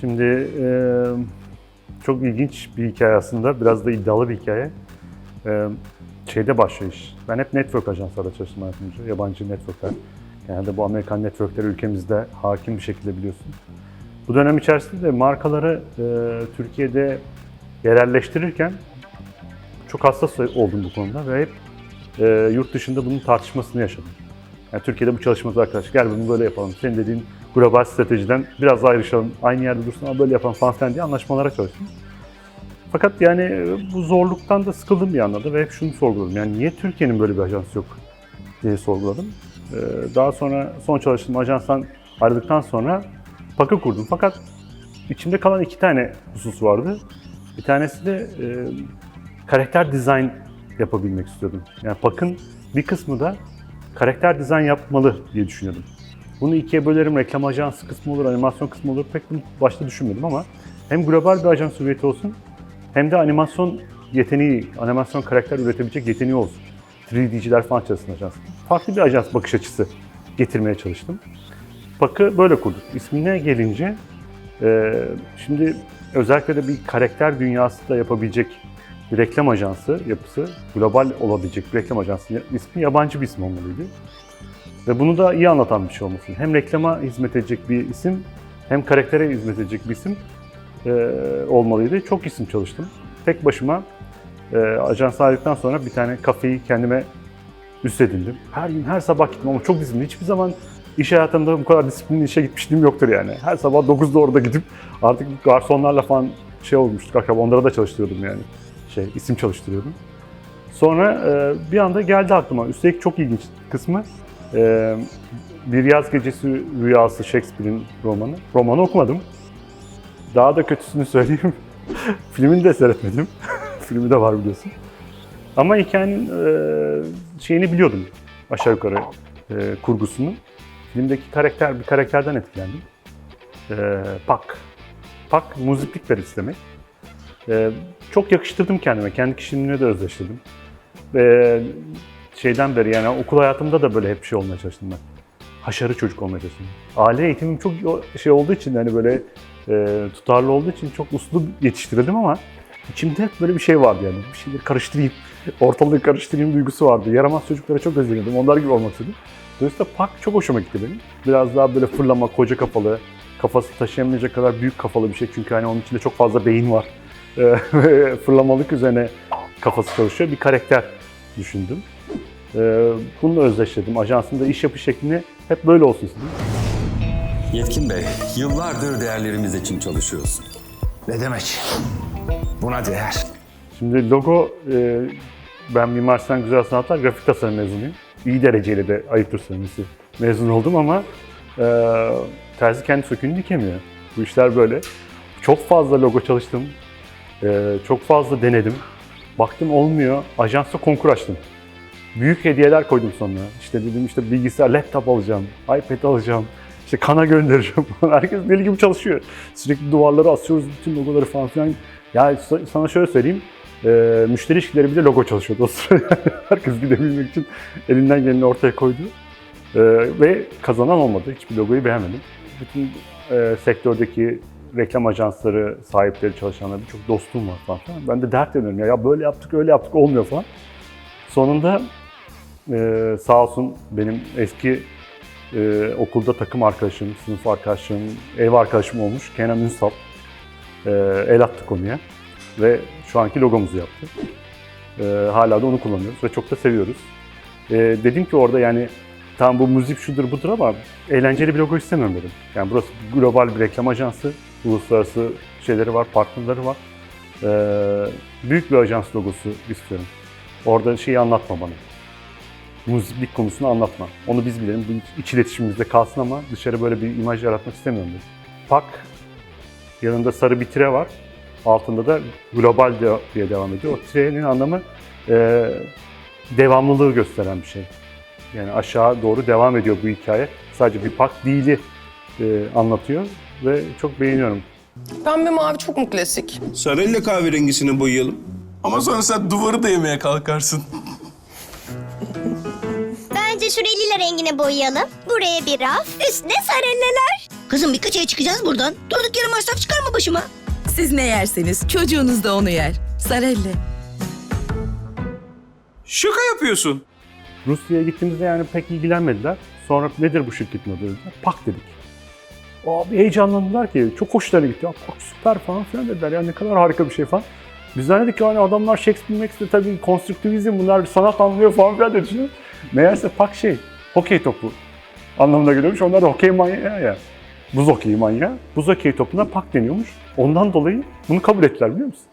Şimdi e, çok ilginç bir hikaye aslında. Biraz da iddialı bir hikaye. E, şeyde başlıyor iş. Ben hep network ajanslarda çalıştım hayatımda. Yabancı networkler. Genelde bu Amerikan networkleri ülkemizde hakim bir şekilde biliyorsun. Bu dönem içerisinde de markaları e, Türkiye'de yerelleştirirken çok hassas oldum bu konuda ve hep e, yurt dışında bunun tartışmasını yaşadım. Yani Türkiye'de bu çalışmamız arkadaş gel bunu böyle yapalım. Senin dediğin global stratejiden biraz ayrışalım. Aynı yerde dursun ama böyle yapalım falan filan diye anlaşmalara çalıştım. Fakat yani e, bu zorluktan da sıkıldım bir anda da ve hep şunu sorguladım. Yani niye Türkiye'nin böyle bir ajansı yok diye sorguladım. Ee, Daha sonra son çalıştığım ajanstan ayrıldıktan sonra PAK'ı kurdum. Fakat içimde kalan iki tane husus vardı. Bir tanesi de e, karakter dizayn yapabilmek istiyordum. Yani PAK'ın bir kısmı da karakter dizayn yapmalı diye düşünüyordum. Bunu ikiye bölerim, reklam ajansı kısmı olur, animasyon kısmı olur. Pek bunu başta düşünmedim ama hem global bir ajans hüviyeti olsun hem de animasyon yeteneği, animasyon karakter üretebilecek yeteneği olsun. 3D'ciler falan çalışsın ajans. Farklı bir ajans bakış açısı getirmeye çalıştım. PAK'ı böyle kurduk. İsmine gelince, e, şimdi özellikle de bir karakter dünyası da yapabilecek bir reklam ajansı yapısı, global olabilecek bir reklam ajansı ismi yabancı bir isim olmalıydı. Ve bunu da iyi anlatan bir şey olmasın. Hem reklama hizmet edecek bir isim, hem karaktere hizmet edecek bir isim e, olmalıydı. Çok isim çalıştım. Tek başıma e, ajans ayrıldıktan sonra bir tane kafeyi kendime üstledindim. Her gün, her sabah gittim ama çok disiplinli. Hiçbir zaman iş hayatımda bu kadar disiplinli işe gitmişliğim yoktur yani. Her sabah 9'da orada gidip artık garsonlarla falan şey olmuştuk. Akraba onlara da çalıştırıyordum yani. Şey, isim çalıştırıyordum. Sonra e, bir anda geldi aklıma. Üstelik çok ilginç kısmı e, Bir Yaz Gecesi Rüyası Shakespeare'in romanı. Romanı okumadım. Daha da kötüsünü söyleyeyim. Filmini de seyretmedim. Filmi de var biliyorsun. Ama hikayenin e, şeyini biliyordum aşağı yukarı e, kurgusunu. Filmdeki karakter bir karakterden etkilendim. E, Pak. Pak muziplik verisi demek. E, çok yakıştırdım kendime. Kendi kişiliğimle de özleştirdim. Ve şeyden beri yani okul hayatımda da böyle hep şey olmaya çalıştım ben. Haşarı çocuk olmaya çalıştım. Aile eğitimim çok şey olduğu için hani böyle e, tutarlı olduğu için çok uslu yetiştirildim ama içimde hep böyle bir şey vardı yani. Bir şeyleri karıştırayım, ortalığı karıştırayım duygusu vardı. Yaramaz çocuklara çok özleniyordum. Onlar gibi olmak istedim. Dolayısıyla Pak çok hoşuma gitti benim. Biraz daha böyle fırlama, koca kafalı, kafası taşıyamayacak kadar büyük kafalı bir şey. Çünkü hani onun içinde çok fazla beyin var. E, Fırlamalık üzerine kafası çalışıyor. Bir karakter düşündüm. E, Bununla özdeşledim. Ajansında iş yapış şeklini hep böyle olsun istedim. Yetkin Bey, yıllardır değerlerimiz için çalışıyorsun. Ne demek? Buna değer. Şimdi logo, e, ben Mimar Sinan Güzel Sanatlar grafik tasarım mezunuyum. İyi dereceyle de ayıptır söylemesi mezun oldum ama e, terzi kendi söküğünü dikemiyor. Bu işler böyle. Çok fazla logo çalıştım. E, çok fazla denedim. Baktım olmuyor. Ajansa konkur açtım. Büyük hediyeler koydum sonra. İşte dedim işte bilgisayar, laptop alacağım, iPad alacağım. İşte kana göndereceğim. Herkes deli gibi çalışıyor. Sürekli duvarlara asıyoruz bütün logoları falan filan. Ya sa- sana şöyle söyleyeyim. e, müşteri ilişkileri bile logo çalışıyordu o sırada. Herkes gidebilmek için elinden geleni ortaya koydu. E, ve kazanan olmadı. Hiçbir logoyu beğenmedim. Bütün e, sektördeki reklam ajansları, sahipleri, çalışanları birçok dostum var falan. Ben de dert ediyorum ya, ya böyle yaptık, öyle yaptık olmuyor falan. Sonunda e, sağ olsun benim eski e, okulda takım arkadaşım, sınıf arkadaşım, ev arkadaşım olmuş Kenan Ünsal. E, el attı konuya ve şu anki logomuzu yaptı. E, hala da onu kullanıyoruz ve çok da seviyoruz. E, dedim ki orada yani tam bu müzik şudur budur ama eğlenceli bir logo istemiyorum dedim. Yani burası global bir reklam ajansı, uluslararası şeyleri var, partnerleri var. E, büyük bir ajans logosu istiyorum. Orada şeyi anlatma bana müzik konusunu anlatma. Onu biz bilelim. Bu iç iletişimimizde kalsın ama dışarı böyle bir imaj yaratmak istemiyorum dedim. Pak, yanında sarı bir tire var. Altında da global diye devam ediyor. O tirenin anlamı e, devamlılığı gösteren bir şey. Yani aşağı doğru devam ediyor bu hikaye. Sadece bir pak değili e, anlatıyor ve çok beğeniyorum. Pembe mavi çok mu klasik? Sarıyla kahverengisini boyayalım. Ama sonra sen duvarı da yemeye kalkarsın. Şu lila rengine boyayalım. Buraya bir raf, üstüne sarılırlar. Kızım birkaç ay çıkacağız buradan. Durduk yere masraf çıkarma başıma. Siz ne yerseniz çocuğunuz da onu yer. Sarelle. Şaka yapıyorsun. Rusya'ya gittiğimizde yani pek ilgilenmediler. Sonra nedir bu şirketin adı dediler. Pak dedik. Abi heyecanlandılar ki çok hoşlarına gitti. Ya Pak süper falan filan dediler. Ya ne kadar harika bir şey falan. Biz zannettik ki hani adamlar Shakespeare Max'te tabii konstruktivizm bunlar sanat anlıyor falan filan düşünüyorum. Meğerse Pak şey hokey topu anlamına geliyormuş. Onlar da hokey manyağı ya. Buz hokeyi manyağı. Buz hokeyi topuna Pak deniyormuş. Ondan dolayı bunu kabul ettiler biliyor musun?